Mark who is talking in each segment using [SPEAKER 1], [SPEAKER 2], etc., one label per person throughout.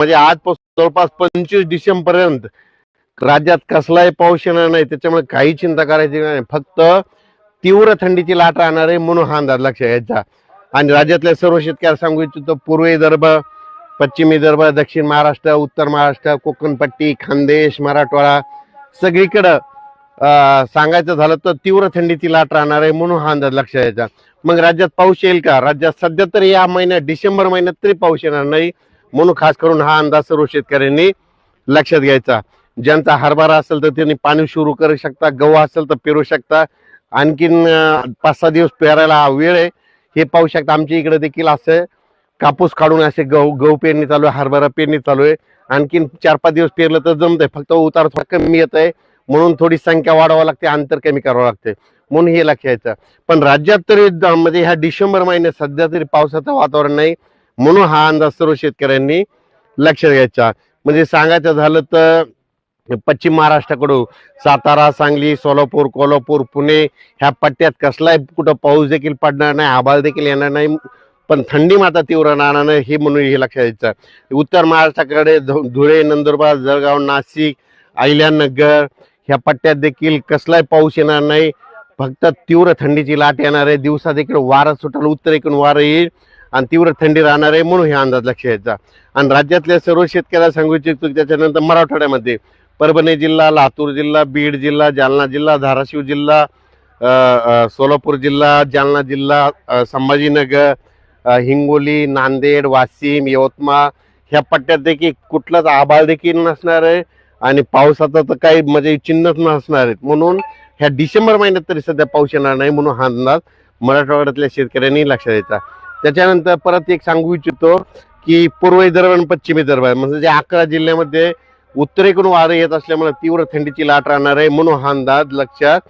[SPEAKER 1] म्हणजे आजपासून जवळपास पंचवीस डिसेंबर पर्यंत राज्यात कसलाही पाऊस येणार नाही त्याच्यामुळे काही चिंता करायची नाही. फक्त तीव्र थंडीची लाट राहणार आहे म्हणून हा अंदाज लक्षात घ्यायचा. आणि राज्यातल्या सर्व शेतकऱ्याला सांगू इच्छितो पूर्व विदर्भ पश्चिम विदर्भ दक्षिण महाराष्ट्र उत्तर महाराष्ट्र कोकणपट्टी खानदेश मराठवाडा सगळीकडं सांगायचं झालं तर तीव्र थंडीची लाट राहणार आहे म्हणून हा अंदाज लक्षात घ्यायचा. मग राज्यात पाऊस येईल का? राज्यात सध्या तरी या महिन्यात डिसेंबर महिन्यात तरी पाऊस येणार नाही. म्हणून खास करून हा अंदाज सर्व शेतकऱ्यांनी लक्षात घ्यायचा. ज्यांचा हरभरा असेल तर त्यांनी पाणी सुरू करू शकता गहू असेल तर पेरू शकता. आणखीन पाच सहा दिवस पेरायला हा वेळ आहे. हे पाहू शकता आमच्या इकडे देखील असं कापूस काढून असे गहू गहू पेरणी चालू आहे हरभरा पेरणी चालू आहे. आणखीन चार पाच दिवस पेरलं तर जमतंय. फक्त उतार थोडा कमी येत आहे. म्हणून थोडी संख्या वाढवावं लागते अंतर कमी करावं लागते. म्हणून हे लक्ष यायचं. पण राज्यात तरी म्हणजे ह्या डिसेंबर महिन्यात सध्या तरी पावसाचं वातावरण नाही. म्हणून हा अंदाज सर्व शेतकऱ्यांनी लक्षात घ्यायचा. म्हणजे सांगायचं झालं तर पश्चिम महाराष्ट्राकडून सातारा सांगली सोलापूर कोल्हापूर पुणे ह्या पट्ट्यात कसलाही कुठं पाऊस देखील पडणार नाही आभाळ देखील येणार नाही पण थंडी मात्र तीव्र राहणार नाही हे म्हणून हे लक्षात घ्यायचं. उत्तर महाराष्ट्राकडे धु- धुळे नंदुरबार जळगाव नाशिक अहिल्यानगर ह्या पट्ट्यात देखील कसलाही पाऊस येणार नाही. फक्त तीव्र थंडीची लाट येणार आहे. दिवसा देखील वारं सुटेल उत्तरेकडून वारं येईल. आणि तीव्र थंडी राहणार आहे म्हणून हे अंदाज लक्ष घ्यायचा आणि राज्यातल्या सर्व शेतकऱ्याला सांगू इच्छितो की त्याच्यानंतर मराठवाड्यामध्ये परभणी जिल्हा लातूर जिल्हा बीड जिल्हा जालना जिल्हा धाराशिव जिल्हा सोलापूर जिल्हा जालना जिल्हा संभाजीनगर हिंगोली नांदेड वाशिम यवतमाळ ह्या पट्ट्यात देखील कुठलाच आभाळ देखील नसणार आहे आणि पावसाचं तर काही म्हणजे चिन्हच नसणार आहेत. म्हणून ह्या डिसेंबर महिन्यात तरी सध्या पाऊस येणार नाही म्हणून हा अंदाज मराठवाड्यातल्या शेतकऱ्यांनी लक्षात द्यायचा त्याच्यानंतर परत एक सांगू इच्छितो की पूर्व विदर्भ आणि पश्चिम विदर्भ म्हणजे अकरा जिल्ह्यामध्ये उत्तरेकडून वारं येत असल्यामुळे तीव्र थंडीची लाट राहणार आहे. म्हणून हा अंदाज लक्षात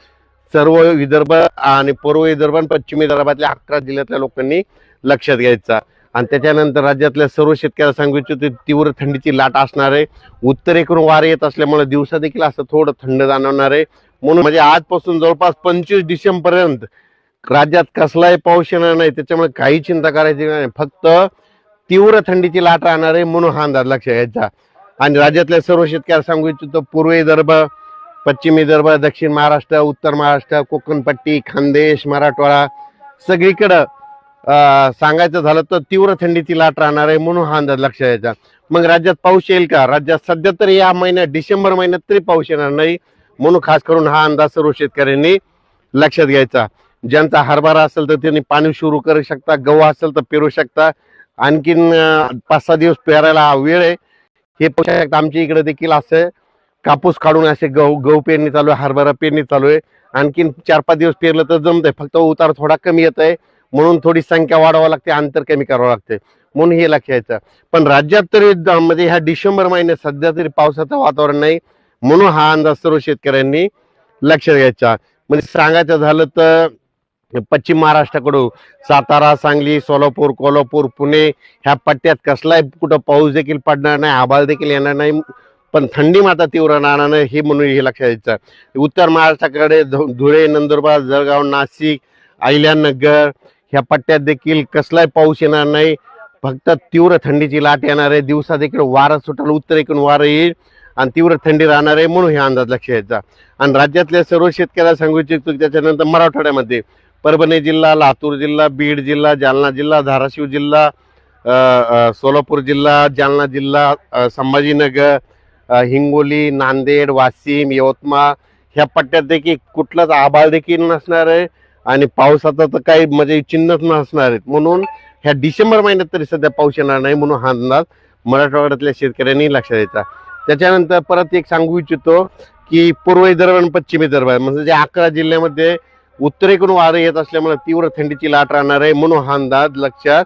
[SPEAKER 1] सर्व विदर्भ आणि पूर्व विदर्भ आणि पश्चिम विदर्भातल्या अकरा जिल्ह्यातल्या लोकांनी लक्षात घ्यायचा. आणि त्याच्यानंतर राज्यातल्या सर्व शेतकऱ्याला सांगू इच्छितो तीव्र थंडीची लाट असणार आहे. उत्तरेकडून वारे येत असल्यामुळे दिवसा देखील असं थोडं थंड जाणवणार आहे. म्हणून म्हणजे आजपासून जवळपास पंचवीस डिसेंबरपर्यंत राज्यात कसलाही पाऊस येणार नाही त्याच्यामुळे काही चिंता करायची नाही. फक्त तीव्र थंडीची लाट राहणार आहे म्हणून हा अंदाज लक्ष घ्यायचा. आणि राज्यातल्या सर्व शेतकऱ्या सांगू इच्छितो पूर्व विदर्भ पश्चिम विदर्भ दक्षिण महाराष्ट्र उत्तर महाराष्ट्र कोकणपट्टी खानदेश मराठवाडा सगळीकडं सांगायचं झालं तर तीव्र थंडीची लाट राहणार आहे म्हणून हा अंदाज लक्ष घ्यायचा. मग राज्यात पाऊस येईल का? राज्यात सध्या तरी या महिन्यात डिसेंबर महिन्यात तरी पाऊस येणार नाही म्हणून खास करून हा अंदाज सर्व शेतकऱ्यांनी लक्षात घ्यायचा. ज्यांचा हरभरा असेल तर त्यांनी पाणी सुरू करू शकता गहू असेल तर पेरू शकता. आणखीन पाच सहा दिवस पेरायला हा वेळ आहे. हे पाहू शकता आमच्या इकडे देखील असं कापूस काढून असे गहू गहू पेरणी चालू आहे हरभरा पेरणी चालू आहे. आणखीन चार पाच दिवस पेरलं तर जमतंय फक्त उतार थोडा कमी येत आहे म्हणून थोडी संख्या वाढवावं लागते अंतर कमी करावं लागते. म्हणून हे लक्ष घ्यायचं पण राज्यात तरी म्हणजे ह्या डिसेंबर महिन्यात सध्या तरी पावसाचं वातावरण नाही. म्हणून हा अंदाज सर्व शेतकऱ्यांनी लक्ष घ्यायचा. म्हणजे सांगायचं झालं तर पश्चिम महाराष्ट्राकडून सातारा सांगली सोलापूर कोल्हापूर पुणे ह्या पट्ट्यात कसलाही कुठं पाऊस देखील पडणार नाही आभाळ देखील येणार नाही पण थंडी मात्र तीव्र राहणार नाही हे म्हणून हे लक्षात द्यायचं उत्तर महाराष्ट्राकडे धु- धुळे नंदुरबार जळगाव नाशिक अहिल्यानगर ह्या पट्ट्यात देखील कसलाही पाऊस येणार नाही फक्त तीव्र थंडीची लाट येणार आहे दिवसा देखील वारं सुटेल उत्तरेकडून वारं येईल आणि तीव्र थंडी राहणार आहे म्हणून हे अंदाज लक्ष यायचा आणि राज्यातल्या सर्व शेतकऱ्याला सांगू इच्छितो त्याच्यानंतर मराठवाड्यामध्ये परभणी जिल्हा लातूर जिल्हा बीड जिल्हा जालना जिल्हा धाराशिव जिल्हा सोलापूर जिल्हा जालना जिल्हा संभाजीनगर हिंगोली नांदेड वाशिम यवतमाळ ह्या पट्ट्यात देखील कुठलाच आभाळ देखील नसणार आहे आणि पावसाचं तर काही म्हणजे चिन्हच नसणार आहेत. म्हणून ह्या डिसेंबर महिन्यात तरी सध्या पाऊस येणार नाही म्हणून हा अंदाज मराठवाड्यातल्या शेतकऱ्यांनी लक्षात द्यायचा त्याच्यानंतर परत एक सांगू इच्छितो की पूर्व विदर्भ आणि पश्चिम विदर्भ म्हणजे जे अकरा जिल्ह्यामध्ये उत्तरेकडून वारं येत असल्यामुळे तीव्र थंडीची लाट राहणार आहे. म्हणून हा अंदाज लक्षात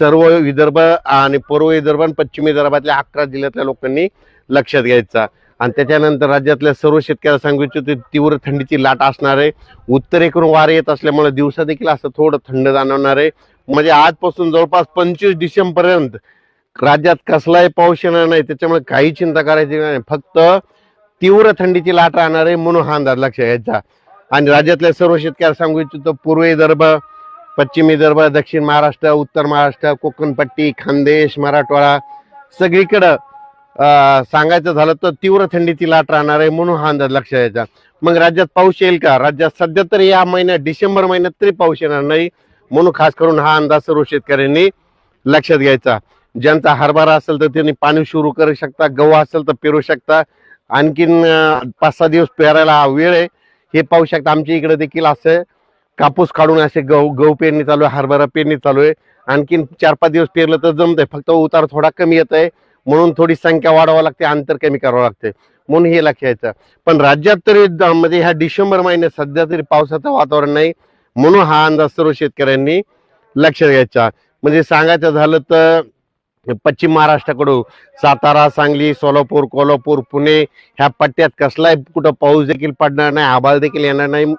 [SPEAKER 1] सर्व विदर्भ आणि पूर्व विदर्भ आणि पश्चिम विदर्भातल्या अकरा जिल्ह्यातल्या लोकांनी लक्षात घ्यायचा. आणि त्याच्यानंतर राज्यातल्या सर्व शेतकऱ्याला सांगू इच्छितो तीव्र थंडीची लाट असणार आहे. उत्तरेकडून वारे येत असल्यामुळे दिवसा देखील असं थोडं थंड जाणवणार आहे. म्हणजे आजपासून जवळपास पंचवीस डिसेंबरपर्यंत राज्यात कसलाही पाऊस येणार नाही. त्याच्यामुळे काही चिंता करायची नाही. फक्त तीव्र थंडीची लाट राहणार आहे. म्हणून हा अंदाज लक्षात घ्यायचा. आणि राज्यातल्या सर्व शेतकऱ्याला सांगू इच्छितो पूर्व विदर्भ पश्चिम विदर्भ दक्षिण महाराष्ट्र उत्तर महाराष्ट्र कोकणपट्टी खानदेश मराठवाडा सगळीकडं सांगायचं झालं तर तीव्र थंडीची लाट राहणार आहे म्हणून हा अंदाज लक्षात यायचा. मग राज्यात पाऊस येईल का? राज्यात सध्या तरी या महिन्यात डिसेंबर महिन्यात तरी पाऊस येणार नाही म्हणून खास करून हा अंदाज सर्व शेतकऱ्यांनी लक्षात घ्यायचा. ज्यांचा हरभरा असेल तर त्यांनी पाणी सुरू करू शकता गहू असेल तर पेरू शकता. आणखीन पाच सहा दिवस पेरायला हा वेळ आहे. हे पाहू शकता आमच्या इकडे देखील असं कापूस काढून असे गहू गहू पेरणी चालू आहे हरभरा पेरणी चालू आहे. आणखीन चार पाच दिवस पेरलं तर जमत आहे फक्त उतार थोडा कमी येत आहे म्हणून थोडी संख्या वाढवावं लागते अंतर कमी करावं लागते. म्हणून हे लक्ष यायचं पण राज्यात तरी म्हणजे ह्या डिसेंबर महिन्यात सध्या तरी पावसाचं वातावरण नाही. म्हणून हा अंदाज सर्व शेतकऱ्यांनी लक्ष घ्यायचा म्हणजे सांगायचं झालं तर पश्चिम महाराष्ट्राकडून सातारा सांगली सोलापूर कोल्हापूर पुणे ह्या पट्ट्यात कसलाही कुठं पाऊस देखील पडणार नाही आभाळ देखील येणार नाही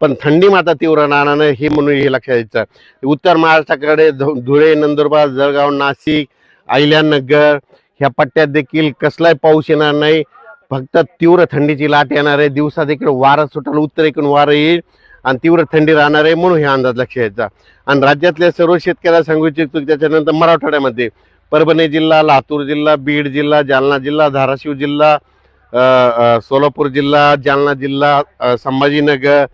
[SPEAKER 1] पण थंडी मात्र तीव्र राहणार नाही हे म्हणून हे लक्षात यायचं उत्तर महाराष्ट्राकडे धु- धुळे नंदुरबार जळगाव नाशिक अहिल्यानगर ह्या पट्ट्यात देखील कसलाही पाऊस येणार नाही फक्त तीव्र थंडीची लाट येणार आहे दिवसा देखील वारं सुटेल उत्तरेकडून वारं येईल आणि तीव्र थंडी राहणार आहे म्हणून हे अंदाज लक्ष यायचा आणि राज्यातल्या सर्व शेतकऱ्याला सांगू इच्छितो त्याच्यानंतर मराठवाड्यामध्ये परभणी जिल्हा लातूर जिल्हा बीड जिल्हा जालना जिल्हा धाराशिव जिल्हा सोलापूर जिल्हा जालना जिल्हा संभाजीनगर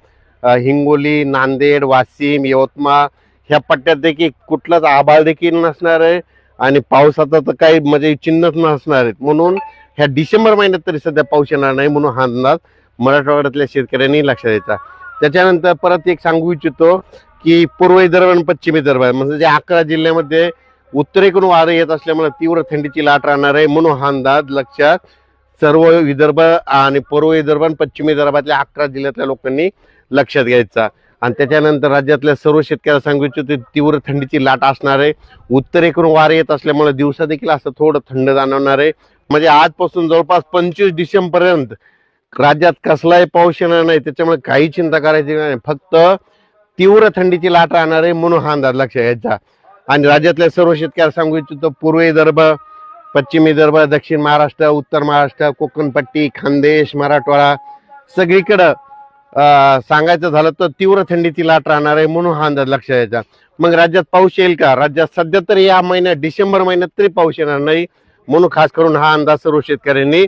[SPEAKER 1] हिंगोली नांदेड वाशिम यवतमाळ ह्या पट्ट्यात देखील कुठलाच आभाळ देखील नसणार आहे आणि पावसाचं तर काही म्हणजे चिन्हच नसणार आहेत. म्हणून ह्या डिसेंबर महिन्यात तरी सध्या पाऊस येणार नाही म्हणून हा अंदाज मराठवाड्यातल्या शेतकऱ्यांनी लक्षात द्यायचा त्याच्यानंतर परत एक सांगू इच्छितो की पूर्व विदर्भ आणि पश्चिम विदर्भ म्हणजे जे अकरा जिल्ह्यामध्ये उत्तरेकडून वारं येत असल्यामुळे तीव्र थंडीची लाट राहणार आहे. म्हणून हा अंदाज लक्षात सर्व विदर्भ आणि पूर्व विदर्भ आणि पश्चिम विदर्भातल्या अकरा जिल्ह्यातल्या लोकांनी लक्षात घ्यायचा. आणि त्याच्यानंतर राज्यातल्या सर्व शेतकऱ्याला सांगू इच्छितो तीव्र थंडीची लाट असणार आहे. उत्तरेकडून वारे येत असल्यामुळे दिवसा देखील असं थोडं थंड जाणवणार आहे. म्हणजे आजपासून जवळपास पंचवीस डिसेंबरपर्यंत राज्यात कसलाही पाऊस येणार नाही. त्याच्यामुळे काही चिंता करायची नाही. फक्त तीव्र थंडीची लाट राहणार आहे. म्हणून हा अंदाज लक्षात घ्यायचा. आणि राज्यातल्या सर्व शेतकऱ्याला सांगू इच्छितो पूर्व विदर्भ पश्चिम विदर्भ दक्षिण महाराष्ट्र उत्तर महाराष्ट्र कोकणपट्टी खानदेश मराठवाडा सगळीकडं सांगायचं झालं तर तीव्र थंडीची लाट राहणार आहे म्हणून हा अंदाज लक्षात यायचा. मग राज्यात पाऊस येईल का? राज्यात सध्या तरी या महिन्यात डिसेंबर महिन्यात तरी पाऊस येणार नाही म्हणून खास करून हा अंदाज सर्व शेतकऱ्यांनी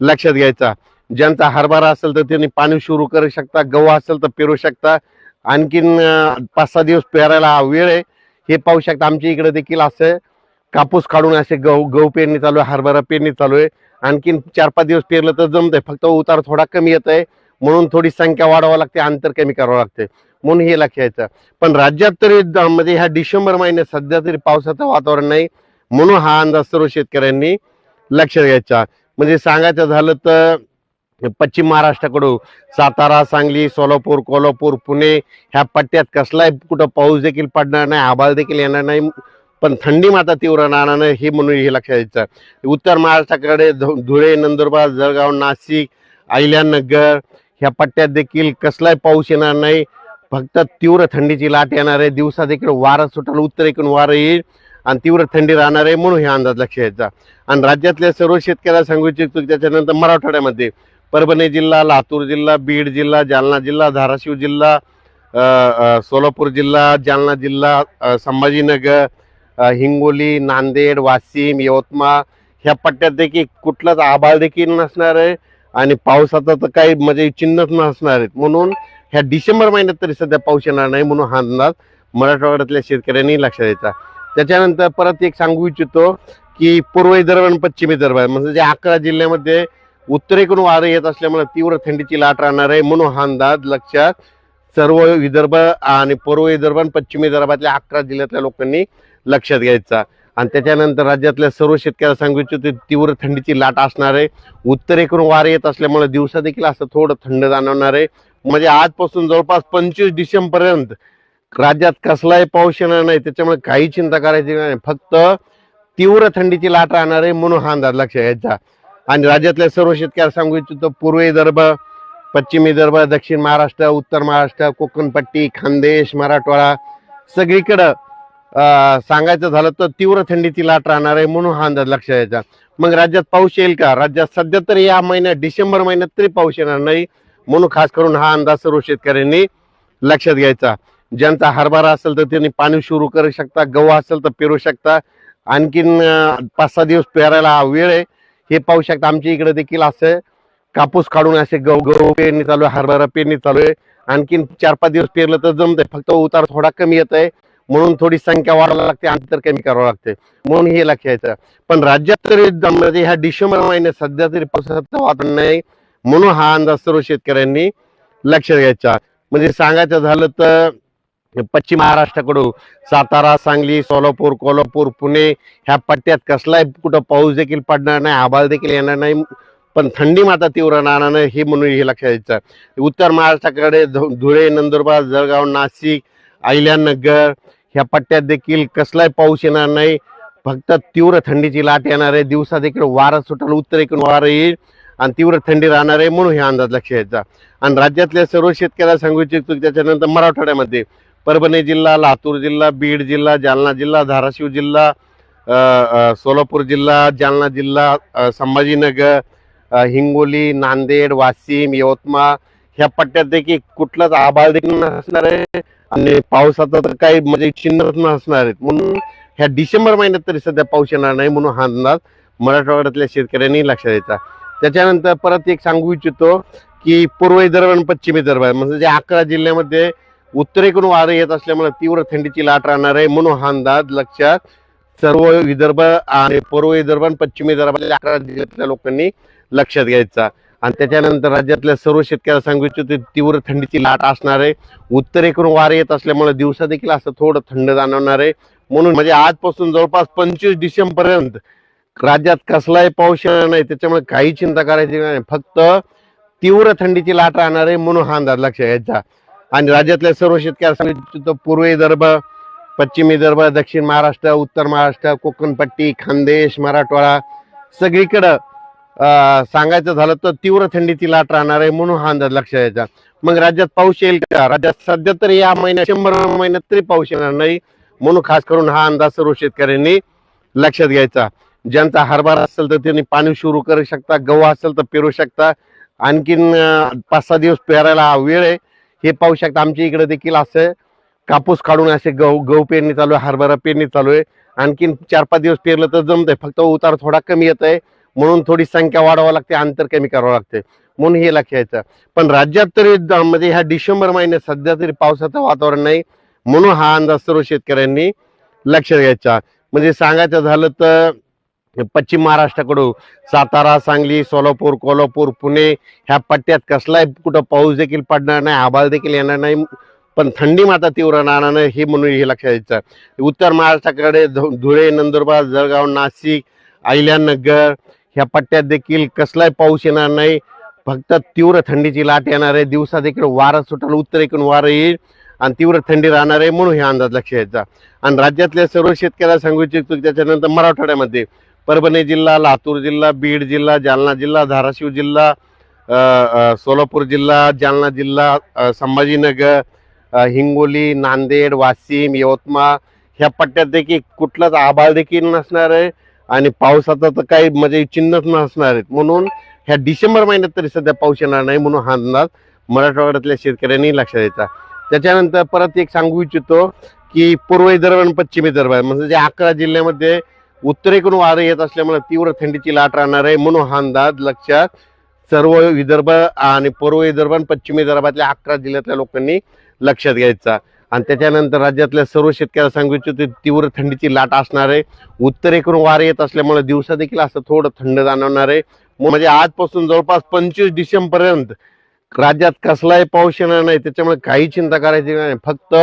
[SPEAKER 1] लक्षात घ्यायचा. ज्यांचा हरभरा असेल तर त्यांनी पाणी सुरू करू शकता गहू असेल तर पेरू शकता. आणखीन पाच सहा दिवस पेरायला हा वेळ आहे. हे पाहू शकता आमच्या इकडे देखील असं कापूस काढून असे गहू गहू पेरणी चालू आहे हरभरा पेरणी चालू आहे. आणखीन चार पाच दिवस पेरलं तर जमतंय फक्त उतार थोडा कमी येत आहे म्हणून थोडी संख्या वाढवावं लागते अंतर कमी करावं लागते. म्हणून हे लक्ष यायचं पण राज्यात तरी म्हणजे ह्या डिसेंबर महिन्यात सध्या तरी पावसाचं वातावरण नाही. म्हणून हा अंदाज सर्व शेतकऱ्यांनी लक्ष घ्यायचा म्हणजे सांगायचं झालं तर पश्चिम महाराष्ट्राकडून सातारा सांगली सोलापूर कोल्हापूर पुणे ह्या पट्ट्यात कसलाही कुठं पाऊस देखील पडणार नाही आभाळ देखील येणार नाही पण थंडी मात्र तीव्र राहणार नाही हे म्हणून हे लक्षात यायचं उत्तर महाराष्ट्राकडे धु- धुळे नंदुरबार जळगाव नाशिक अहिल्यानगर ह्या पट्ट्यात देखील कसलाही पाऊस येणार नाही फक्त तीव्र थंडीची लाट येणार आहे दिवसा देखील वारं सुटेल उत्तरेकडून वारं येईल आणि तीव्र थंडी राहणार आहे म्हणून हे अंदाज लक्ष यायचा आणि राज्यातल्या सर्व शेतकऱ्याला सांगू इच्छितो त्याच्यानंतर मराठवाड्यामध्ये परभणी जिल्हा लातूर जिल्हा बीड जिल्हा जालना जिल्हा धाराशिव जिल्हा सोलापूर जिल्हा जालना जिल्हा संभाजीनगर हिंगोली नांदेड वाशिम यवतमाळ ह्या पट्ट्यात देखील कुठलाच आभाळ देखील नसणार आहे आणि पावसाचं तर काही म्हणजे चिन्हच नसणार आहेत. म्हणून ह्या डिसेंबर महिन्यात तरी सध्या पाऊस येणार नाही म्हणून हा अंदाज मराठवाड्यातल्या शेतकऱ्यांनी लक्षात द्यायचा त्याच्यानंतर परत एक सांगू इच्छितो की पूर्व विदर्भ आणि पश्चिम विदर्भ आहे म्हणजे जे अकरा जिल्ह्यामध्ये उत्तरेकडून वारं येत असल्यामुळे तीव्र थंडीची लाट राहणार आहे. म्हणून हा अंदाज लक्षात सर्व विदर्भ आणि पूर्व विदर्भ आणि पश्चिम विदर्भातल्या अकरा जिल्ह्यातल्या लोकांनी लक्षात घ्यायचा. आणि त्याच्यानंतर राज्यातल्या सर्व शेतकऱ्याला सांगू इच्छितो तीव्र थंडीची लाट असणार आहे. उत्तरेकडून वारे येत असल्यामुळे दिवसा देखील असं थोडं थंड जाणवणार आहे. म्हणजे आजपासून जवळपास पंचवीस डिसेंबरपर्यंत राज्यात कसलाही पाऊस येणार नाही. त्याच्यामुळे काही चिंता करायची नाही. फक्त तीव्र थंडीची लाट राहणार आहे. म्हणून हा अंदाज लक्षात घ्यायचा. आणि राज्यातल्या सर्व शेतकऱ्याला सांगू इच्छितो पूर्व विदर्भ पश्चिम विदर्भ दक्षिण महाराष्ट्र उत्तर महाराष्ट्र कोकणपट्टी खानदेश मराठवाडा सगळीकडं सांगायचं झालं तर तीव्र थंडीची लाट राहणार आहे म्हणून हा अंदाज लक्षात यायचा. मग राज्यात पाऊस येईल का? राज्यात सध्या तरी या महिन्यात डिसेंबर महिन्यात तरी पाऊस येणार नाही म्हणून खास करून हा अंदाज सर्व शेतकऱ्यांनी लक्षात घ्यायचा. ज्यांचा हरभरा असेल तर त्यांनी पाणी सुरू करू शकता गहू असेल तर पेरू शकता. आणखीन पाच सहा दिवस पेरायला वेळ आहे. हे पाहू शकता आमच्या इकडे देखील असं कापूस काढून असे गहू गहू पेरणी चालू आहे हरभरा पेरणी चालू आहे. आणखीन चार पाच दिवस पेरलं तर जमतंय फक्त उतार थोडा कमी येत आहे म्हणून थोडी संख्या वाढायला लागते अंतर कमी करावं लागते म्हणून हे लक्ष यायचं पण राज्यात तरी म्हणजे ह्या डिसेंबर महिन्यात सध्या तरी पावसाचं वातावरण नाही. म्हणून हा अंदाज सर्व शेतकऱ्यांनी लक्ष घ्यायचा म्हणजे सांगायचं झालं तर पश्चिम महाराष्ट्राकडून सातारा सांगली सोलापूर कोल्हापूर पुणे ह्या पट्ट्यात कसलाही कुठं पाऊस देखील पडणार नाही आभाळ देखील येणार नाही पण थंडी मात्र तीव्र राहणार नाही हे म्हणून हे लक्षात द्यायचं उत्तर महाराष्ट्राकडे धु- धुळे नंदुरबार जळगाव नाशिक अहिल्यानगर ह्या पट्ट्यात देखील कसलाही पाऊस येणार नाही फक्त तीव्र थंडीची लाट येणार आहे दिवसा देखील वारा सुटेल उत्तरेकडून वारा येईल आणि तीव्र थंडी राहणार आहे म्हणून हे अंदाज लक्ष द्यायचा आणि राज्यातल्या सर्व शेतकऱ्याला सांगू इच्छितो त्याच्यानंतर मराठवाड्यामध्ये परभणी जिल्हा लातूर जिल्हा बीड जिल्हा जालना जिल्हा धाराशिव जिल्हा सोलापूर जिल्हा जालना जिल्हा संभाजीनगर हिंगोली नांदेड वाशिम यवतमाळ ह्या पट्ट्यात देखील कुठलाच आभाळ देखील नसणार आहे. आणि पावसाचं तर काही म्हणजे चिन्हच नसणार आहेत. म्हणून ह्या डिसेंबर महिन्यात तरी सध्या पाऊस येणार नाही म्हणून हा अंदाज मराठवाड्यातल्या शेतकऱ्यांनी लक्षात द्यायचा त्याच्यानंतर परत एक सांगू इच्छितो की पूर्व विदर्भ आणि पश्चिम विदर्भ आहे म्हणजे अकरा जिल्ह्यामध्ये उत्तरेकडून वारं येत असल्यामुळे तीव्र थंडीची लाट राहणार आहे. म्हणून हा अंदाज लक्षात सर्व विदर्भ आणि पूर्व विदर्भ आणि पश्चिम विदर्भातल्या अकरा जिल्ह्यातल्या लोकांनी लक्षात घ्यायचा. आणि त्याच्यानंतर राज्यातल्या सर्व शेतकऱ्याला सांगू इच्छितो तीव्र थंडीची लाट असणार आहे. उत्तरेकडून वारे येत असल्यामुळे दिवसा देखील असं थोडं थंड जाणवणार आहे. म्हणून म्हणजे आजपासून जवळपास पंचवीस डिसेंबर पर्यंत राज्यात कसलाही पाऊस येणार नाही. त्याच्यामुळे काही चिंता करायची नाही. फक्त तीव्र थंडीची लाट राहणार आहे. म्हणून हा अंदाज लक्षात घ्यायचा. आणि राज्यातल्या सर्व शेतकऱ्यांसाठी तिथं पूर्वी पूर्व विदर्भ पश्चिम विदर्भ दक्षिण महाराष्ट्र उत्तर महाराष्ट्र कोकणपट्टी खानदेश मराठवाडा सगळीकडं सांगायचं झालं तर तीव्र थंडीची लाट राहणार आहे म्हणून हा अंदाज लक्षात यायचा. मग राज्यात पाऊस येईल का? राज्यात सध्या तरी या महिन्यात शंभर महिन्यात तरी पाऊस येणार नाही म्हणून खास करून हा अंदाज सर्व शेतकऱ्यांनी लक्षात घ्यायचा. ज्यांचा हरभरा असेल तर त्यांनी पाणी सुरू करू शकता गहू असेल तर पेरू शकता. आणखीन पाच सहा दिवस पेरायला वेळ आहे. हे पाहू शकता आमच्या इकडे देखील असं कापूस काढून असे गहू गहू पेरणी चालू आहे हरभरा पेरणी चालू आहे. आणखीन चार पाच दिवस पेरलं तर जमतंय फक्त उतार थोडा कमी येत आहे म्हणून थोडी संख्या वाढवावं लागते अंतर कमी करावं लागते. म्हणून हे लक्ष घ्यायचं पण राज्यात तरी म्हणजे ह्या डिसेंबर महिन्यात सध्या तरी पावसाचं वातावरण नाही. म्हणून हा अंदाज सर्व शेतकऱ्यांनी लक्षात घ्यायचा म्हणजे सांगायचं झालं तर पश्चिम महाराष्ट्राकडून सातारा सांगली सोलापूर कोल्हापूर पुणे ह्या पट्ट्यात कसलाही कुठं पाऊस देखील पडणार नाही आभाळ देखील येणार नाही पण थंडी मात्र तीव्र राहणार नाही हे म्हणून हे लक्षात द्यायचं उत्तर महाराष्ट्राकडे धु- धुळे नंदुरबार जळगाव नाशिक अहिल्यानगर ह्या पट्ट्यात देखील कसलाही पाऊस येणार नाही फक्त तीव्र थंडीची लाट येणार आहे दिवसा देखील वारा सुटेल उत्तरेकडून वारं येईल आणि तीव्र थंडी राहणार आहे म्हणून हे अंदाज लक्ष द्यायचा आणि राज्यातल्या सर्व शेतकऱ्याला सांगू इच्छितो त्याच्यानंतर मराठवाड्यामध्ये परभणी जिल्हा लातूर जिल्हा बीड जिल्हा जालना जिल्हा धाराशिव जिल्हा सोलापूर जिल्हा जालना जिल्हा संभाजीनगर हिंगोली नांदेड वाशिम यवतमाळ ह्या पट्ट्यात देखील कुठलाच आभाळ देखील नसणार आहे आणि पावसाचं तर काही म्हणजे चिन्हच नसणार आहेत. म्हणून ह्या डिसेंबर महिन्यात तरी सध्या पाऊस येणार नाही म्हणून हा अंदाज मराठवाड्यातल्या शेतकऱ्यांनी लक्षात द्यायचा त्याच्यानंतर परत एक सांगू इच्छितो की पूर्व विदर्भ आणि पश्चिम विदर्भ म्हणजे जे अकरा जिल्ह्यामध्ये उत्तरेकडून वारं येत असल्यामुळे तीव्र थंडीची लाट राहणार आहे. म्हणून हा अंदाज लक्षात सर्व विदर्भ आणि पूर्व विदर्भ आणि पश्चिम विदर्भातल्या अकरा जिल्ह्यातल्या लोकांनी लक्षात घ्यायचा. आणि त्याच्यानंतर राज्यातल्या सर्व शेतकऱ्याला सांगू इच्छितो तीव्र थंडीची लाट असणार आहे. उत्तरेकडून वारे येत असल्यामुळे दिवसा देखील असं थोडं थंड जाणवणार आहे. म्हणजे आजपासून जवळपास पंचवीस डिसेंबरपर्यंत राज्यात कसलाही पाऊस येणार नाही. त्याच्यामुळे काही चिंता करायची नाही. फक्त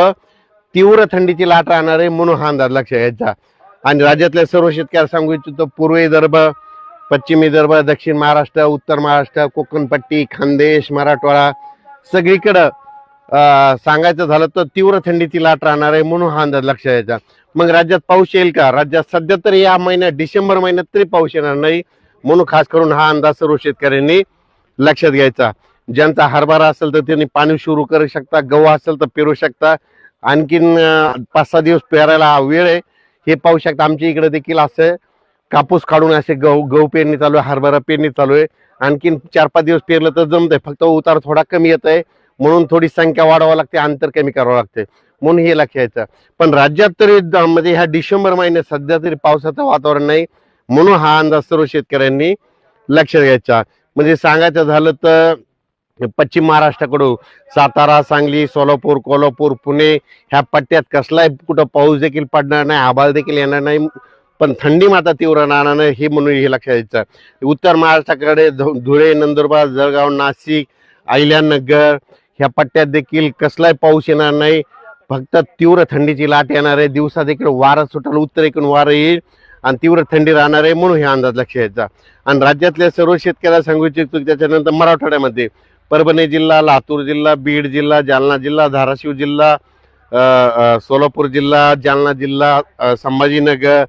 [SPEAKER 1] तीव्र थंडीची लाट राहणार आहे. म्हणून हा अंदाज लक्षात घ्यायचा. आणि राज्यातल्या सर्व शेतकऱ्याला सांगू इच्छितो पूर्व विदर्भ पश्चिम विदर्भ दक्षिण महाराष्ट्र उत्तर महाराष्ट्र कोकणपट्टी खानदेश मराठवाडा सगळीकडं सांगायचं झालं तर तीव्र थंडीची लाट राहणार आहे म्हणून हा अंदाज लक्षात द्यायचा मग राज्यात पाऊस येईल का? राज्यात सध्या तरी या महिन्यात डिसेंबर महिन्यात तरी पाऊस येणार नाही म्हणून खास करून हा अंदाज सर्व शेतकऱ्यांनी लक्षात घ्यायचा. ज्यांचा हरभरा असेल तर त्यांनी पाणी सुरू करू शकता गहू असेल तर पेरू शकता. आणखीन पाच सहा दिवस पेरायला वेळ आहे. हे पाहू शकता आमच्या इकडे देखील असं कापूस काढून असे गहू गहू पेरणी चालू आहे हरभरा पेरणी चालू आहे. आणखीन चार पाच दिवस पेरलं तर जमतंय फक्त उतार थोडा कमी येत आहे म्हणून थोडी संख्या वाढवावं लागते अंतर कमी करावं लागते. म्हणून हे लक्ष यायचं पण राज्यात तरी म्हणजे ह्या डिसेंबर महिन्यात सध्या तरी पावसाचं वातावरण नाही. म्हणून हा अंदाज सर्व शेतकऱ्यांनी लक्ष घ्यायचा म्हणजे सांगायचं झालं तर पश्चिम महाराष्ट्राकडून सातारा सांगली सोलापूर कोल्हापूर पुणे ह्या पट्ट्यात कसलाही कुठं पाऊस देखील पडणार नाही आभाळ देखील येणार नाही पण थंडी मात्र तीव्र राहणार नाही हे म्हणून हे लक्षात द्यायचं उत्तर महाराष्ट्राकडे धु- धुळे नंदुरबार जळगाव नाशिक अहिल्यानगर ह्या पट्ट्यात देखील कसलाही पाऊस येणार नाही फक्त तीव्र थंडीची लाट येणार आहे दिवसा देखील वारं सुटेल उत्तरेकडून वारं येईल आणि तीव्र थंडी राहणार आहे म्हणून हे अंदाज लक्ष यायचा आणि राज्यातल्या सर्व शेतकऱ्याला सांगू इच्छितो त्याच्यानंतर मराठवाड्यामध्ये परभणी जिल्हा लातूर जिल्हा बीड जिल्हा जालना जिल्हा धाराशिव जिल्हा सोलापूर जिल्हा जालना जिल्हा संभाजीनगर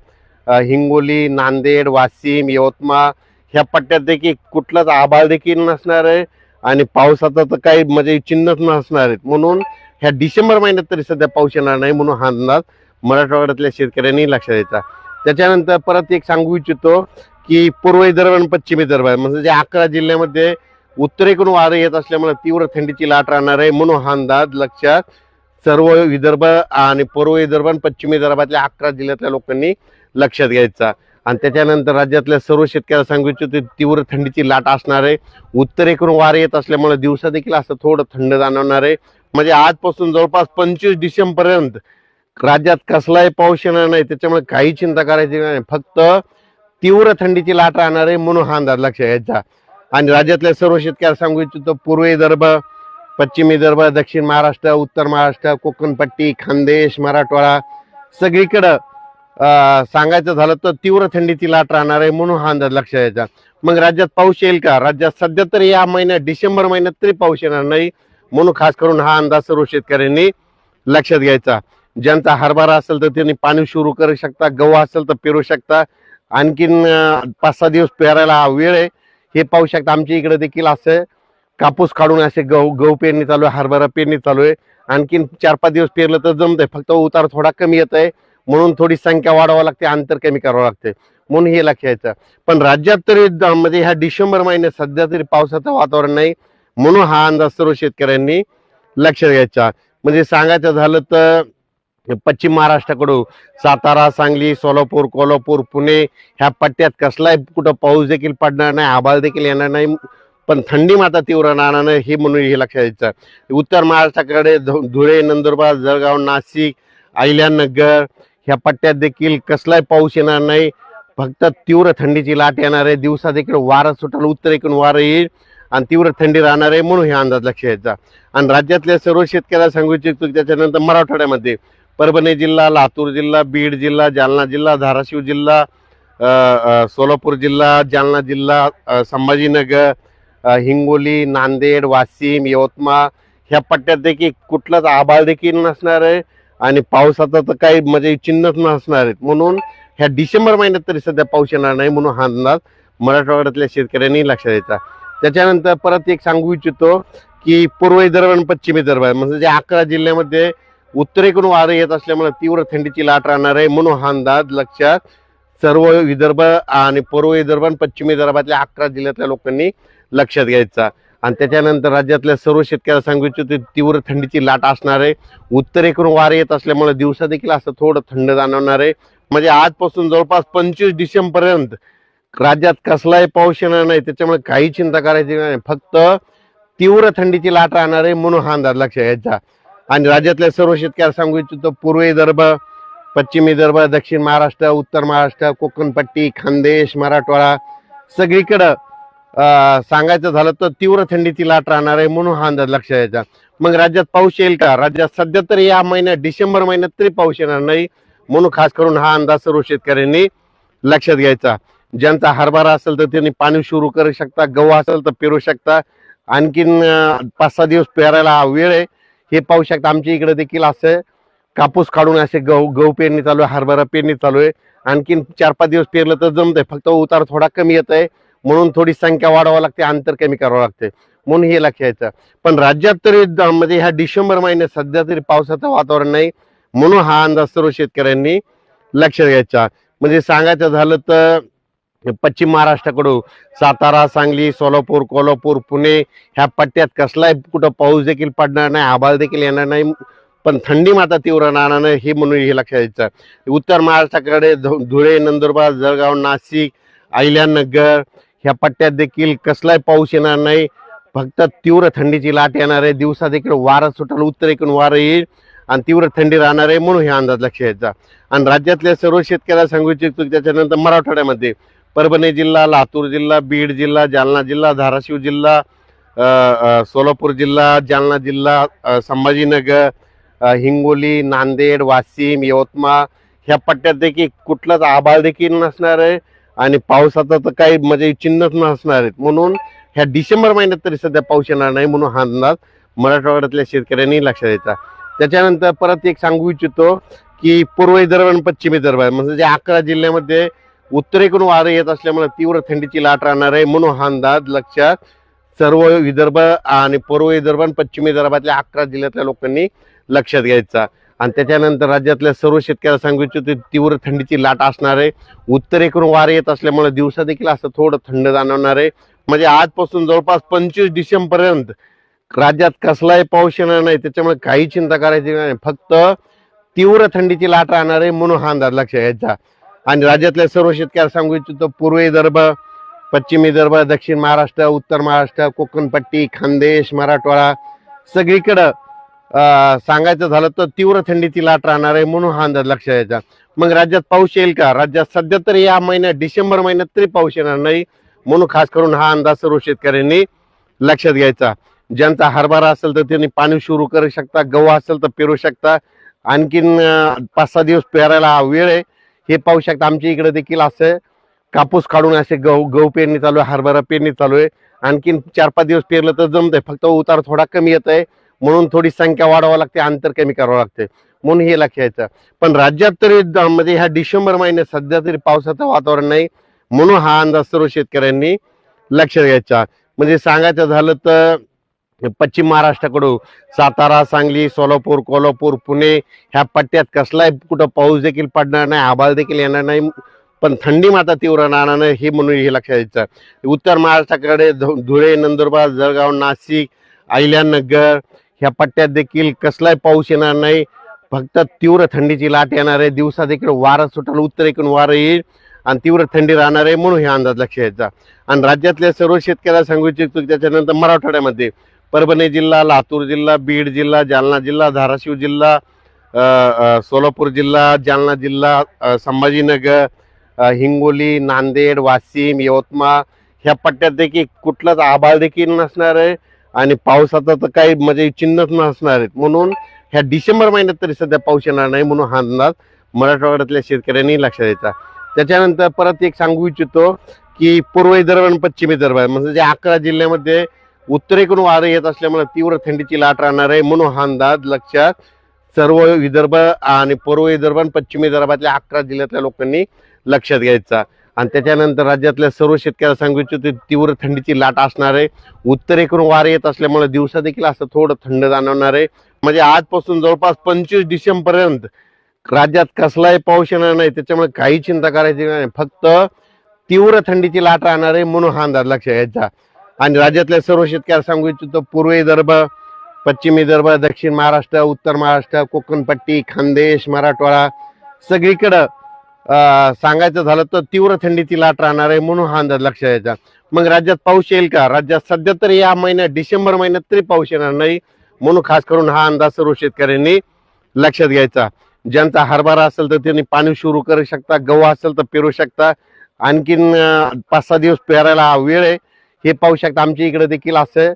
[SPEAKER 1] हिंगोली नांदेड वाशिम यवतमाळ ह्या पट्ट्यात देखील कुठलाच आभाळ देखील नसणार आहे आणि पावसाचं तर काही म्हणजे चिन्हच नसणार आहेत. म्हणून ह्या डिसेंबर महिन्यात तरी सध्या पाऊस येणार नाही म्हणून हा अंदाज मराठवाड्यातल्या शेतकऱ्यांनी लक्षात द्यायचा त्याच्यानंतर परत एक सांगू इच्छितो की पूर्व विदर्भ आणि पश्चिम विदर्भ आहे म्हणजे जे अकरा जिल्ह्यामध्ये उत्तरेकडून वारं येत असल्यामुळे तीव्र थंडीची लाट राहणार आहे. म्हणून हा अंदाज लक्षात सर्व विदर्भ आणि पूर्व विदर्भ आणि पश्चिम विदर्भातल्या अकरा जिल्ह्यातल्या लोकांनी लक्षात घ्यायचा. आणि त्याच्यानंतर राज्यातल्या सर्व शेतकऱ्याला सांगू इच्छितो तीव्र थंडीची लाट असणार आहे. उत्तरेकडून वारे येत असल्यामुळे दिवसा देखील असं थोडं थंड जाणवणार आहे. म्हणजे आजपासून जवळपास पंचवीस डिसेंबरपर्यंत राज्यात कसलाही पाऊस येणार नाही. त्याच्यामुळे काही चिंता करायची नाही. फक्त तीव्र थंडीची लाट राहणार आहे. म्हणून हा अंदाज लक्षात घ्यायचा. आणि राज्यातल्या सर्व शेतकऱ्याला सांगू इच्छितो पूर्व विदर्भ पश्चिम विदर्भ दक्षिण महाराष्ट्र उत्तर महाराष्ट्र कोकणपट्टी खानदेश मराठवाडा सगळीकडं सांगायचं झालं तर तीव्र थंडीची लाट राहणार आहे म्हणून हा अंदाज लक्षात यायचा. मग राज्यात पाऊस येईल का? राज्यात सध्या तरी या महिन्यात डिसेंबर महिन्यात तरी पाऊस येणार नाही म्हणून खास करून हा अंदाज सर्व शेतकऱ्यांनी लक्षात घ्यायचा. ज्यांचा हरभरा असेल तर त्यांनी पाणी सुरू करू शकता गहू असेल तर पेरू शकता. आणखीन पाच सहा दिवस पेरायला हा वेळ आहे. हे पाहू शकता आमच्या इकडे देखील असं कापूस काढून असे गहू गहू पेरणी चालू आहे हरभरा पेरणी चालू आहे. आणखीन चार पाच दिवस पेरलं तर जमत आहे फक्त उतार थोडा कमी येत आहे म्हणून थोडी संख्या वाढवावं लागते अंतर कमी करावं लागते. म्हणून हे लक्ष यायचं पण राज्यात तरी म्हणजे ह्या डिसेंबर महिन्यात सध्या तरी पावसाचं वातावरण नाही. म्हणून हा अंदाज सर्व शेतकऱ्यांनी लक्ष घ्यायचा म्हणजे सांगायचं झालं तर पश्चिम महाराष्ट्राकडून सातारा सांगली सोलापूर कोल्हापूर पुणे ह्या पट्ट्यात कसलाही कुठं पाऊस देखील पडणार नाही आभाळ देखील येणार नाही पण थंडी मात्र तीव्र राहणार नाही हे म्हणून हे लक्षात द्यायचं उत्तर महाराष्ट्राकडे धु- धुळे नंदुरबार जळगाव नाशिक अहिल्यानगर ह्या पट्ट्यात देखील कसलाही पाऊस येणार नाही फक्त तीव्र थंडीची लाट येणार आहे दिवसा देखील वारं सुटेल उत्तरेकडून वारं येईल आणि तीव्र थंडी राहणार आहे म्हणून हे अंदाज लक्ष यायचा आणि राज्यातल्या सर्व शेतकऱ्याला सांगू इच्छितो त्याच्यानंतर मराठवाड्यामध्ये परभणी जिल्हा लातूर जिल्हा बीड जिल्हा जालना जिल्हा धाराशिव जिल्हा सोलापूर जिल्हा जालना जिल्हा संभाजीनगर हिंगोली नांदेड वाशिम यवतमाळ ह्या पट्ट्यात देखील कुठलाच आभाळ देखील नसणार आहे आणि पावसाचं तर काही म्हणजे चिन्हच नसणार आहेत. म्हणून ह्या डिसेंबर महिन्यात तरी सध्या पाऊस येणार नाही म्हणून हा अंदाज मराठवाड्यातल्या शेतकऱ्यांनी लक्षात द्यायचा त्याच्यानंतर परत एक सांगू इच्छितो की पूर्व विदर्भ आणि पश्चिम विदर्भ आहे म्हणजे जे अकरा जिल्ह्यामध्ये उत्तरेकडून वारं येत असल्यामुळे तीव्र थंडीची लाट राहणार आहे. म्हणून हा अंदाज लक्षात सर्व विदर्भ आणि पूर्व विदर्भ आणि पश्चिम विदर्भातल्या अकरा जिल्ह्यातल्या लोकांनी लक्षात घ्यायचा. आणि त्याच्यानंतर राज्यातल्या सर्व शेतकऱ्याला सांगू इच्छितो तीव्र थंडीची लाट असणार आहे. उत्तरेकडून वारे येत असल्यामुळे दिवसा देखील असं थोडं थंड जाणवणार आहे. म्हणजे आजपासून जवळपास पंचवीस डिसेंबरपर्यंत राज्यात कसलाही पाऊस येणार नाही. त्याच्यामुळे काही चिंता करायची नाही. फक्त तीव्र थंडीची लाट राहणार आहे म्हणून हा अंदाज लक्षात घ्यायचा. आणि राज्यातल्या सर्व शेतकऱ्याला सांगू इच्छितो पूर्व विदर्भ पश्चिम विदर्भ दक्षिण महाराष्ट्र उत्तर महाराष्ट्र कोकणपट्टी खानदेश मराठवाडा सगळीकडं सांगायचं झालं तर तीव्र थंडीची लाट राहणार आहे म्हणून हा अंदाज लक्षात यायचा. मग राज्यात पाऊस येईल का? राज्यात सध्या तरी या महिन्यात डिसेंबर महिन्यात तरी पाऊस येणार नाही म्हणून खास करून हा अंदाज सर्व शेतकऱ्यांनी लक्षात घ्यायचा. ज्यांचा हरभरा असेल तर त्यांनी पाणी सुरू करू शकता गहू असेल तर पेरू शकता. आणखीन पाच सहा दिवस पेरायला हा वेळ आहे. हे पाहू शकता आमच्या इकडे देखील असं कापूस काढून असे गहू गहू पेरणी चालू आहे हरभरा पेरणी चालू आहे. आणखीन चार पाच दिवस पेरलं तर जमतंय फक्त उतार थोडा कमी येत आहे म्हणून थोडी संख्या वाढवावं लागते अंतर कमी करावं लागते. म्हणून हे लक्ष यायचं पण राज्यात तरी म्हणजे ह्या डिसेंबर महिन्यात सध्या तरी पावसाचं वातावरण नाही. म्हणून हा अंदाज सर्व शेतकऱ्यांनी लक्षात घ्यायचा म्हणजे सांगायचं झालं तर पश्चिम महाराष्ट्राकडून सातारा सांगली सोलापूर कोल्हापूर पुणे ह्या पट्ट्यात कसलाही कुठं पाऊस देखील पडणार नाही आभाळ देखील येणार नाही पण थंडी मात्र तीव्र राहणार नाही हे म्हणून हे लक्षात द्यायचं उत्तर महाराष्ट्राकडे धु- धुळे नंदुरबार जळगाव नाशिक अहिल्यानगर ह्या पट्ट्यात देखील कसलाही पाऊस येणार नाही फक्त तीव्र थंडीची लाट येणार आहे दिवसा देखील वारं सुटेल उत्तरेकडून वारं येईल आणि तीव्र थंडी राहणार आहे म्हणून हे अंदाज लक्ष द्यायचा आणि राज्यातल्या सर्व शेतकऱ्याला सांगू इच्छितो त्याच्यानंतर मराठवाड्यामध्ये परभणी जिल्हा लातूर जिल्हा बीड जिल्हा जालना जिल्हा धाराशिव जिल्हा सोलापूर जिल्हा जालना जिल्हा संभाजीनगर हिंगोली नांदेड वाशिम यवतमाळ ह्या पट्ट्यात देखील कुठलाच आभाळ देखील नसणार आहे आणि पावसाचं तर काही म्हणजे चिन्हच नसणार आहेत. म्हणून ह्या डिसेंबर महिन्यात तरी सध्या पाऊस येणार नाही म्हणून हा अंदाज मराठवाड्यातल्या शेतकऱ्यांनी लक्षात द्यायचा त्याच्यानंतर परत एक सांगू इच्छितो की पूर्व विदर्भ आणि पश्चिम विदर्भ आहे म्हणजे जे अकरा जिल्ह्यामध्ये उत्तरेकडून वारं येत असल्यामुळे तीव्र थंडीची लाट राहणार आहे. म्हणून हा अंदाज लक्षात सर्व विदर्भ आणि पूर्व विदर्भ आणि पश्चिम विदर्भातल्या अकरा जिल्ह्यातल्या लोकांनी लक्षात घ्यायचा. आणि त्याच्यानंतर राज्यातल्या सर्व शेतकऱ्याला सांगू इच्छितो तीव्र थंडीची लाट असणार आहे. उत्तरेकडून वारे येत असल्यामुळे दिवसा देखील असं थोडं थंड जाणवणार आहे. म्हणजे आजपासून जवळपास पंचवीस डिसेंबरपर्यंत राज्यात कसलाही पाऊस येणार नाही. त्याच्यामुळे काही चिंता करायची नाही. फक्त तीव्र थंडीची लाट राहणार आहे. म्हणून हा अंदाज लक्षात घ्यायचा. आणि राज्यातल्या सर्व शेतकऱ्याला सांगू इच्छितो पूर्व विदर्भ पश्चिम विदर्भ दक्षिण महाराष्ट्र उत्तर महाराष्ट्र कोकणपट्टी खानदेश मराठवाडा सगळीकडं सांगायचं झालं तर तीव्र थंडीची लाट राहणार आहे म्हणून हा अंदाज लक्षात घ्यायचा मग राज्यात पाऊस येईल का? राज्यात सध्या तरी या महिन्यात डिसेंबर महिन्यात तरी पाऊस येणार नाही म्हणून खास करून हा अंदाज सर्व शेतकऱ्यांनी लक्षात घ्यायचा. ज्यांचा हरभरा असेल तर त्यांनी पाणी सुरू करू शकता गहू असेल तर पेरू शकता. आणखीन पाच सहा दिवस पेरायला हा वेळ आहे. हे पाहू शकता आमच्या इकडे देखील असं कापूस काढून असे गहू गहू पेरणी चालू आहे हरभरा पेरणी चालू आहे. आणखीन चार पाच दिवस पेरलं तर जमतंय फक्त उतार थोडा कमी येत आहे म्हणून थोडी संख्या वाढवावं लागते अंतर कमी करावं लागते. म्हणून हे लक्ष घ्यायचं पण राज्यात तरी म्हणजे ह्या डिसेंबर महिन्यात सध्या तरी पावसाचं वातावरण नाही. म्हणून हा अंदाज सर्व शेतकऱ्यांनी लक्ष घ्यायचा म्हणजे सांगायचं झालं तर पश्चिम महाराष्ट्राकडून सातारा सांगली सोलापूर कोल्हापूर पुणे ह्या पट्ट्यात कसलाही कुठं पाऊस देखील पडणार नाही आभाळ देखील येणार नाही पण थंडी मात्र तीव्र राहणार नाही हे म्हणून हे लक्षात द्यायचं उत्तर महाराष्ट्राकडे धु- धुळे नंदुरबार जळगाव नाशिक अहिल्यानगर ह्या पट्ट्यात देखील कसलाही पाऊस येणार नाही फक्त तीव्र थंडीची लाट येणार आहे दिवसा देखील वारं सुटेल उत्तरेकडून वारं येईल आणि तीव्र थंडी राहणार आहे म्हणून हे अंदाज लक्ष द्यायचा आणि राज्यातल्या सर्व शेतकऱ्याला सांगू इच्छितो त्याच्यानंतर मराठवाड्यामध्ये परभणी जिल्हा लातूर जिल्हा बीड जिल्हा जालना जिल्हा धाराशिव जिल्हा सोलापूर जिल्हा जालना जिल्हा संभाजीनगर हिंगोली नांदेड वाशिम यवतमाळ ह्या पट्ट्यात देखील कुठलाच आभाळ देखील नसणार आहे आणि पावसाचं तर काही म्हणजे चिन्हच नसणार आहेत. म्हणून ह्या डिसेंबर महिन्यात तरी सध्या पाऊस येणार नाही म्हणून हा अंदाज मराठवाड्यातल्या शेतकऱ्यांनी लक्षात द्यायचा त्याच्यानंतर परत एक सांगू इच्छितो की पूर्व विदर्भ आणि पश्चिम विदर्भ म्हणजे जे अकरा जिल्ह्यामध्ये उत्तरेकडून वारं येत असल्यामुळे तीव्र थंडीची लाट राहणार आहे. म्हणून हा अंदाज लक्षात सर्व विदर्भ आणि पूर्व विदर्भ आणि पश्चिम विदर्भातल्या अकरा जिल्ह्यातल्या लोकांनी लक्षात घ्यायचा. आणि त्याच्यानंतर राज्यातल्या सर्व शेतकऱ्याला सांगू इच्छितो तीव्र थंडीची लाट असणार आहे. उत्तरेकडून वारे येत असल्यामुळे दिवसा देखील असं थोडं थंड जाणवणार आहे. म्हणजे आजपासून जवळपास पंचवीस डिसेंबरपर्यंत राज्यात कसलाही पाऊस येणार नाही. त्याच्यामुळे काही चिंता करायची नाही. फक्त तीव्र थंडीची लाट राहणार आहे म्हणून हा अंदाज लक्षात घ्यायचा. आणि राज्यातल्या सर्व शेतकऱ्याला सांगू इच्छितो पूर्व विदर्भ पश्चिम विदर्भ दक्षिण महाराष्ट्र उत्तर महाराष्ट्र कोकणपट्टी खानदेश मराठवाडा सगळीकडं सांगायचं झालं तर तीव्र थंडीची लाट राहणार आहे म्हणून हा अंदाज लक्षात यायचा. मग राज्यात पाऊस येईल का? राज्यात सध्या तरी या महिन्यात डिसेंबर महिन्यात तरी पाऊस येणार नाही म्हणून खास करून हा अंदाज सर्व शेतकऱ्यांनी लक्षात घ्यायचा. ज्यांचा हरभरा असेल तर त्यांनी पाणी सुरू करू शकता गहू असेल तर पेरू शकता. आणखीन पाच सहा दिवस पेरायला हा वेळ आहे. हे पाहू शकता आमच्या इकडे देखील असं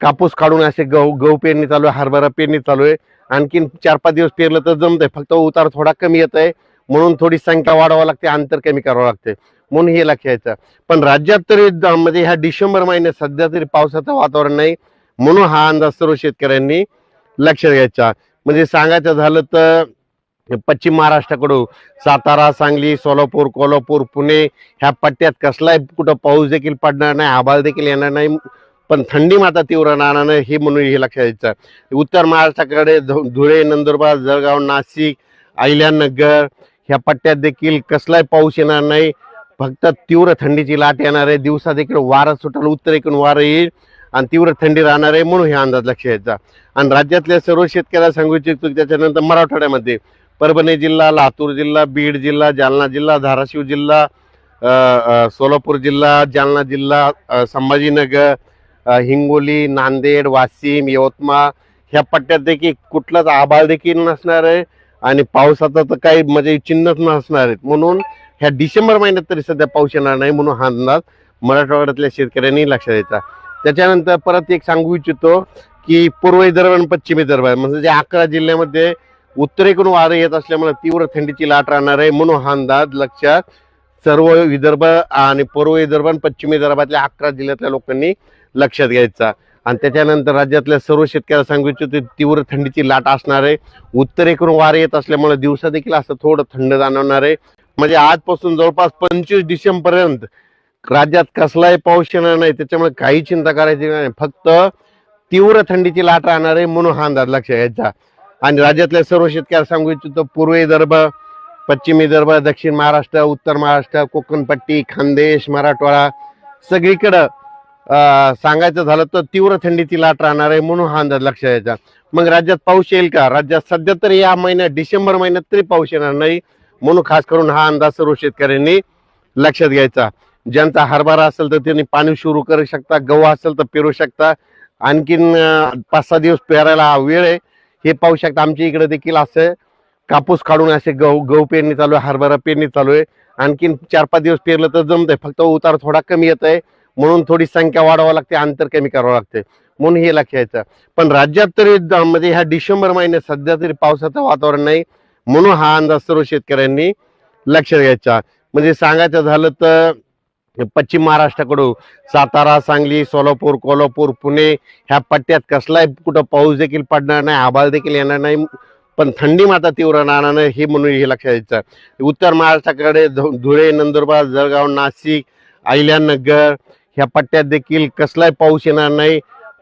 [SPEAKER 1] कापूस काढून असे गहू गहू पेरणी चालू आहे हरभरा पेरणी चालू आहे. आणखीन चार पाच दिवस पेरलं तर जमतंय फक्त उतार थोडा कमी येत आहे म्हणून थोडी संख्या वाढवावं लागते अंतर कमी करावं लागते. म्हणून हे लक्ष यायचं पण राज्यात तरी म्हणजे ह्या डिसेंबर महिन्यात सध्या तरी पावसाचं वातावरण नाही. म्हणून हा अंदाज सर्व शेतकऱ्यांनी लक्षात घ्यायचा म्हणजे सांगायचं झालं तर पश्चिम महाराष्ट्राकडून सातारा सांगली सोलापूर कोल्हापूर पुणे ह्या पट्ट्यात कसलाही कुठं पाऊस देखील पडणार नाही आभाळ देखील येणार नाही पण थंडी मात्र तीव्र राहणार नाही हे म्हणून हे लक्षात घ्यायचं उत्तर महाराष्ट्राकडे धु- धुळे नंदुरबार जळगाव नाशिक अहिल्यानगर ह्या पट्ट्यात देखील कसलाही पाऊस येणार नाही फक्त तीव्र थंडीची लाट येणार आहे दिवसा देखील वारं सुटेल उत्तरेकडून वारं येईल आणि तीव्र थंडी राहणार आहे म्हणून हे अंदाज लक्ष यायचा आणि राज्यातल्या सर्व शेतकऱ्याला सांगू इच्छितो त्याच्यानंतर मराठवाड्यामध्ये परभणी जिल्हा लातूर जिल्हा बीड जिल्हा जालना जिल्हा धाराशिव जिल्हा सोलापूर जिल्हा जालना जिल्हा संभाजीनगर हिंगोली नांदेड वाशिम यवतमाळ ह्या पट्ट्यात देखील कुठलाच आभाळ देखील नसणार आहे आणि पावसाचं तर काही म्हणजे चिन्हच नसणार आहेत. म्हणून ह्या डिसेंबर महिन्यात तरी सध्या पाऊस येणार नाही म्हणून हा अंदाज मराठवाड्यातल्या शेतकऱ्यांनी लक्षात द्यायचा त्याच्यानंतर परत एक सांगू इच्छितो की पूर्व विदर्भ आणि पश्चिम विदर्भ म्हणजे जे अकरा जिल्ह्यामध्ये उत्तरेकडून वारं येत असल्यामुळे तीव्र थंडीची लाट राहणार आहे. म्हणून हा अंदाज लक्षात सर्व विदर्भ आणि पूर्व विदर्भ आणि पश्चिम विदर्भातल्या अकरा जिल्ह्यातल्या लोकांनी लक्षात घ्यायचा. आणि त्याच्यानंतर राज्यातल्या सर्व शेतकऱ्याला सांगू इच्छितो तीव्र थंडीची लाट असणार आहे. उत्तरेकडून वारे येत असल्यामुळे दिवसा देखील असं थोडं थंड जाणवणार आहे. म्हणजे आजपासून जवळपास पंचवीस डिसेंबरपर्यंत राज्यात कसलाही पाऊस येणार नाही. त्याच्यामुळे काही चिंता करायची नाही. फक्त तीव्र थंडीची लाट राहणार आहे म्हणून हा अंदाज लक्षात घ्यायचा. आणि राज्यातल्या सर्व शेतकऱ्याला सांगू इच्छितो पूर्व विदर्भ पश्चिम विदर्भ दक्षिण महाराष्ट्र उत्तर महाराष्ट्र कोकणपट्टी खानदेश मराठवाडा सगळीकडं सांगायचं झालं तर तीव्र थंडीची लाट राहणार आहे म्हणून हा अंदाज लक्षात यायचा. मग राज्यात पाऊस येईल का? राज्यात सध्या तरी या महिन्यात डिसेंबर महिन्यात तरी पाऊस येणार नाही म्हणून खास करून हा अंदाज सर्व शेतकऱ्यांनी लक्षात घ्यायचा. ज्यांचा हरभरा असेल तर त्यांनी पाणी सुरू करू शकता गहू असेल तर पेरू शकता. आणखीन पाच सहा दिवस पेरायला हा वेळ आहे. हे पाहू शकता आमच्या इकडे देखील असं कापूस काढून असे गहू गहू पेरणी चालू आहे हरभरा पेरणी चालू आहे. आणखीन चार पाच दिवस पेरलं तर जमतंय फक्त उतार थोडा कमी येत आहे म्हणून थोडी संख्या वाढवावं लागते अंतर कमी करावं लागते. म्हणून हे लक्ष यायचं पण राज्यात तरी म्हणजे ह्या डिसेंबर महिन्यात सध्या तरी पावसाचं वातावरण नाही. म्हणून हा अंदाज सर्व शेतकऱ्यांनी लक्षात घ्यायचा म्हणजे सांगायचं झालं तर पश्चिम महाराष्ट्राकडून सातारा सांगली सोलापूर कोल्हापूर पुणे ह्या पट्ट्यात कसलाही कुठं पाऊस देखील पडणार नाही आभाळ देखील येणार नाही पण थंडी मात्र तीव्र राहणार नाही हे म्हणून हे लक्षात द्यायचं उत्तर महाराष्ट्राकडे धु- धुळे नंदुरबार जळगाव नाशिक अहिल्यानगर ह्या पट्ट्यात देखील कसलाही पाऊस येणार नाही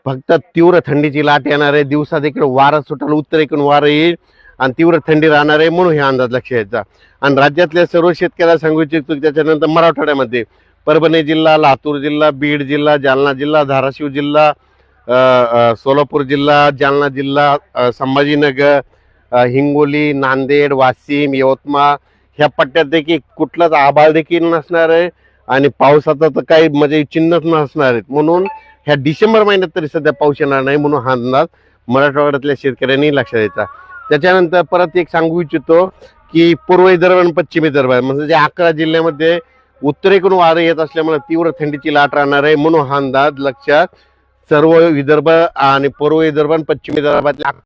[SPEAKER 1] फक्त तीव्र थंडीची लाट येणार आहे दिवसा देखील वारं सुटेल उत्तरेकडून वारं येईल आणि तीव्र थंडी राहणार आहे म्हणून हे अंदाज लक्ष यायचा आणि राज्यातल्या सर्व शेतकऱ्याला सांगू इच्छितो त्याच्यानंतर मराठवाड्यामध्ये परभणी जिल्हा लातूर जिल्हा बीड जिल्हा जालना जिल्हा धाराशिव जिल्हा सोलापूर जिल्हा जालना जिल्हा संभाजीनगर हिंगोली नांदेड वाशिम यवतमाळ ह्या पट्ट्यात देखील कुठलाच आभाळ देखील नसणार आहे आणि पावसाचं तर काही म्हणजे चिन्हच नसणार आहेत. म्हणून ह्या डिसेंबर महिन्यात तरी सध्या पाऊस येणार नाही म्हणून हा अंदाज मराठवाड्यातल्या शेतकऱ्यांनी लक्षात द्यायचा त्याच्यानंतर परत एक सांगू इच्छितो की पूर्व विदर्भ आणि पश्चिम विदर्भ म्हणजे जे अकरा जिल्ह्यामध्ये उत्तरेकडून वारं येत असल्यामुळे तीव्र थंडीची लाट राहणार आहे. म्हणून हा अंदाज लक्षात सर्व विदर्भ आणि पूर्व विदर्भ आणि पश्चिम विदर्भातल्या